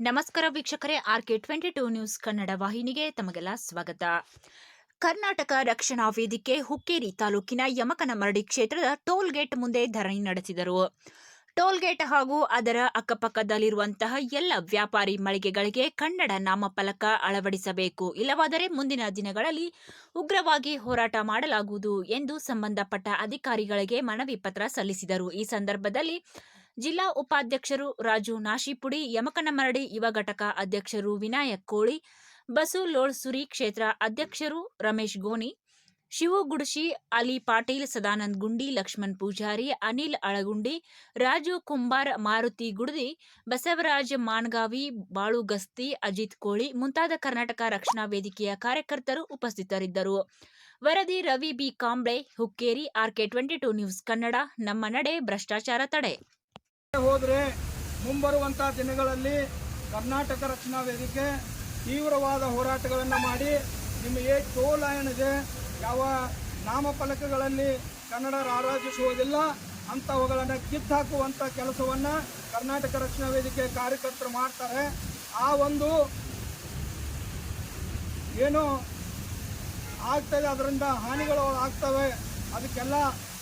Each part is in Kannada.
ನಮಸ್ಕಾರ ವೀಕ್ಷಕರೇ, RK twenty two news Kannada ವಾಹಿನಿಗೆ ತಮಗೆಲ್ಲ ಸ್ವಾಗತ. ಕರ್ನಾಟಕ ರಕ್ಷಣಾ ವೇದಿಕೆ ಹುಕ್ಕೇರಿ ತಾಲೂಕಿನ ಯಮಕನಮರಡಿ ಕ್ಷೇತ್ರದ ಟೋಲ್ ಗೇಟ್ ಮುಂದೆ ಧರಣಿ ನಡೆಸಿದರು. ಟೋಲ್ ಗೇಟ್ ಹಾಗೂ ಅದರ ಅಕ್ಕಪಕ್ಕದಲ್ಲಿರುವಂತಹ ಎಲ್ಲ ವ್ಯಾಪಾರಿ ಮಳಿಗೆಗಳಿಗೆ ಕನ್ನಡ ನಾಮಫಲಕ ಅಳವಡಿಸಬೇಕು. ಇಲ್ಲವಾದರೆ ಮುಂದಿನ ದಿನಗಳಲ್ಲಿ ಉಗ್ರವಾಗಿ ಹೋರಾಟ ಮಾಡಲಾಗುವುದು ಎಂದು ಸಂಬಂಧಪಟ್ಟ ಅಧಿಕಾರಿಗಳಿಗೆ ಮನವಿ ಪತ್ರ ಸಲ್ಲಿಸಿದರು. ಈ ಸಂದರ್ಭದಲ್ಲಿ ಜಿಲ್ಲಾ ಉಪಾಧ್ಯಕ್ಷರು ರಾಜು ನಾಶಿಪುಡಿ ಯಮಕನಮರಡಿ ಯುವ ಘಟಕ ಅಧ್ಯಕ್ಷರು ವಿನಾಯಕ್ ಕೋಳಿ, ಬಸು ಲೋಳ್ಸುರಿ ಕ್ಷೇತ್ರ ಅಧ್ಯಕ್ಷರು ರಮೇಶ್ ಗೋನಿ ಶಿವು ಗುಡಶಿ ಅಲಿ ಪಾಟೀಲ್, ಸದಾನಂದ್ ಗುಂಡಿ, ಲಕ್ಷ್ಮಣ್ ಪೂಜಾರಿ, ಅನಿಲ್ ಅಳಗುಂಡಿ, ರಾಜು ಕುಂಬಾರ್ ಮಾರುತಿ ಗುಡದಿ, ಬಸವರಾಜ್ ಮಾನ್ಗಾವಿ ಬಾಳು ಗಸ್ತಿ, ಅಜಿತ್ ಕೋಳಿ ಮುಂತಾದ ಕರ್ನಾಟಕ ರಕ್ಷಣಾ ವೇದಿಕೆಯ ಕಾರ್ಯಕರ್ತರು ಉಪಸ್ಥಿತರಿದ್ದರು. ವರದಿ Ravi B Kamble, Hukkeri, RK twenty two news Kannada, ನಮ್ಮ ನಡೆ ಭ್ರಷ್ಟಾಚಾರ ತಡೆ. ಹೋದರೆ ಮುಂಬರುವಂಥ ದಿನಗಳಲ್ಲಿ ಕರ್ನಾಟಕ ರಕ್ಷಣಾ ವೇದಿಕೆ ತೀವ್ರವಾದ ಹೋರಾಟಗಳನ್ನು ಮಾಡಿ ನಿಮಗೆ ಟೋಲ್ ಏನಿದೆ ಯಾವ ನಾಮಫಲಕಗಳಲ್ಲಿ ಕನ್ನಡ ಆರಾಧಿಸುವುದಿಲ್ಲ ಅಂಥವುಗಳನ್ನು ಕಿತ್ತಾಕುವಂಥ ಕೆಲಸವನ್ನು ಕರ್ನಾಟಕ ರಕ್ಷಣಾ ವೇದಿಕೆ ಕಾರ್ಯಕರ್ತರು ಮಾಡ್ತಾರೆ. ಆ ಒಂದು ಏನು ಆಗ್ತದೆ, ಅದರಿಂದ ಹಾನಿಗಳು ಆಗ್ತವೆ. ಅದಕ್ಕೆಲ್ಲ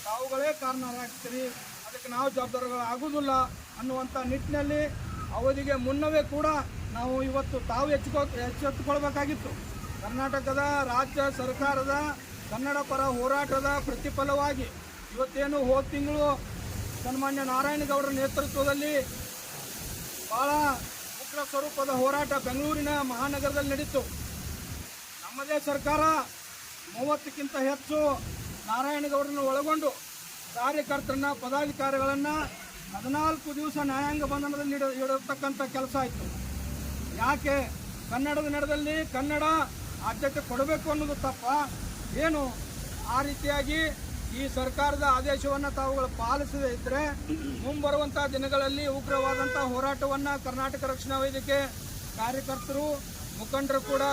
ತಾವುಗಳೇ ಕಾರಣರಾಗ್ತೀರಿ. ಅದಕ್ಕೆ ನಾವು ಜವಾಬ್ದಾರಿಗಳು ಆಗುವುದಿಲ್ಲ ಅನ್ನುವಂಥ ನಿಟ್ಟಿನಲ್ಲಿ ಅವಧಿಗೆ ಮುನ್ನವೇ ಕೂಡ ನಾವು ಇವತ್ತು ತಾವು ಎಚ್ಚುಕೋ ಎಚ್ಚೆತ್ತುಕೊಳ್ಬೇಕಾಗಿತ್ತು. ಕರ್ನಾಟಕದ ರಾಜ್ಯ ಸರ್ಕಾರದ ಕನ್ನಡ ಪರ ಹೋರಾಟದ ಪ್ರತಿಫಲವಾಗಿ ಇವತ್ತೇನು ಹೋದ ತಿಂಗಳು ಸನ್ಮಾನ್ಯ ನಾರಾಯಣಗೌಡರ ನೇತೃತ್ವದಲ್ಲಿ ಭಾಳ ಉಗ್ರ ಸ್ವರೂಪದ ಹೋರಾಟ ಬೆಂಗಳೂರಿನ ಮಹಾನಗರದಲ್ಲಿ ನಡೀತು. ನಮ್ಮದೇ ಸರ್ಕಾರ ಮೂವತ್ತಕ್ಕಿಂತ ಹೆಚ್ಚು ನಾರಾಯಣಗೌಡರನ್ನು ಒಳಗೊಂಡು ಕಾರ್ಯಕರ್ತರನ್ನ, ಪದಾಧಿಕಾರಿಗಳನ್ನು ಹದಿನಾಲ್ಕು ದಿವಸ ನ್ಯಾಯಾಂಗ ಬಂಧನದಲ್ಲಿ ಇಡ ಇಡತಕ್ಕಂಥ ಕೆಲಸ ಆಯಿತು. ಯಾಕೆ? ಕನ್ನಡದ ನೆಡದಲ್ಲಿ ಕನ್ನಡ ಆದ್ಯತೆ ಕೊಡಬೇಕು ಅನ್ನೋದು ತಪ್ಪ. ಏನು? ಆ ರೀತಿಯಾಗಿ ಈ ಸರ್ಕಾರದ ಆದೇಶವನ್ನು ತಾವುಗಳು ಪಾಲಿಸದೇ ಇದ್ದರೆ ಮುಂಬರುವಂಥ ದಿನಗಳಲ್ಲಿ ಉಗ್ರವಾದಂಥ ಹೋರಾಟವನ್ನು ಕರ್ನಾಟಕ ರಕ್ಷಣಾ ವೇದಿಕೆ ಕಾರ್ಯಕರ್ತರು, ಮುಖಂಡರು ಕೂಡ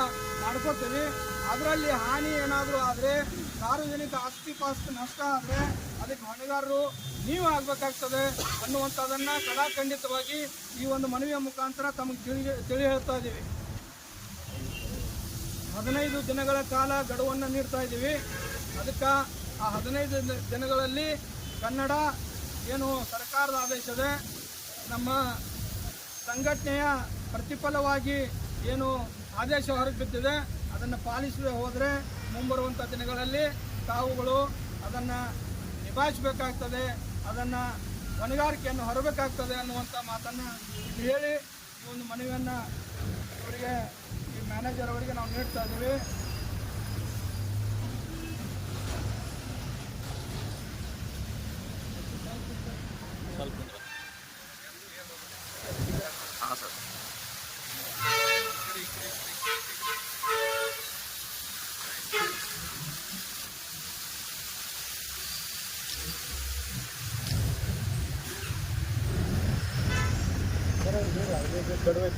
ನಡೆಸುತ್ತೀವಿ. ಅದರಲ್ಲಿ ಹಾನಿ ಏನಾದರೂ ಆದರೆ ಸಾರ್ವಜನಿಕ ಆಸ್ತಿ ಪಾಸ್ತಿ ನಷ್ಟ ಆದರೆ ಅದಕ್ಕೆ ಹೊಣೆಗಾರರು ನೀವು ಆಗಬೇಕಾಗ್ತದೆ ಅನ್ನುವಂಥದ್ದನ್ನು ಕಡಾಖಂಡಿತವಾಗಿ ಈ ಒಂದು ಮನವಿಯ ಮುಖಾಂತರ ತಮಗೆ ತಿಳಿ ತಿಳಿ ಹೇಳ್ತಾ ಇದ್ದೀವಿ ಹದಿನೈದು ದಿನಗಳ ಕಾಲ ಗಡುವನ್ನು ನೀಡ್ತಾ ಇದ್ದೀವಿ ಅದಕ್ಕೆ ಆ ಹದಿನೈದು ದಿನ- ದಿನಗಳಲ್ಲಿ ಕನ್ನಡ ಏನು ಸರ್ಕಾರದ ಆದೇಶದ ನಮ್ಮ ಸಂಘಟನೆಯ ಪ್ರತಿಫಲವಾಗಿ ಏನು ಆದೇಶ ಹೊರಗೆ ಬಿದ್ದಿದೆ. ಅದನ್ನು ಪಾಲಿಸದೆ ಹೋದರೆ ಮುಂಬರುವಂಥ ದಿನಗಳಲ್ಲಿ ತಾವುಗಳು ಅದನ್ನು ನಿಭಾಯಿಸಬೇಕಾಗ್ತದೆ, ಅದನ್ನು ಹೊಣೆಗಾರಿಕೆಯನ್ನು ಹೊರಬೇಕಾಗ್ತದೆ ಅನ್ನುವಂಥ ಮಾತನ್ನು ಹೇಳಿ ಈ ಒಂದು ಮನವಿಯನ್ನು ಅವರಿಗೆ, ಈ ಮ್ಯಾನೇಜರ್ ಅವರಿಗೆ ನಾವು ನೀಡ್ತಾ ಇದ್ದೀವಿ. कडवे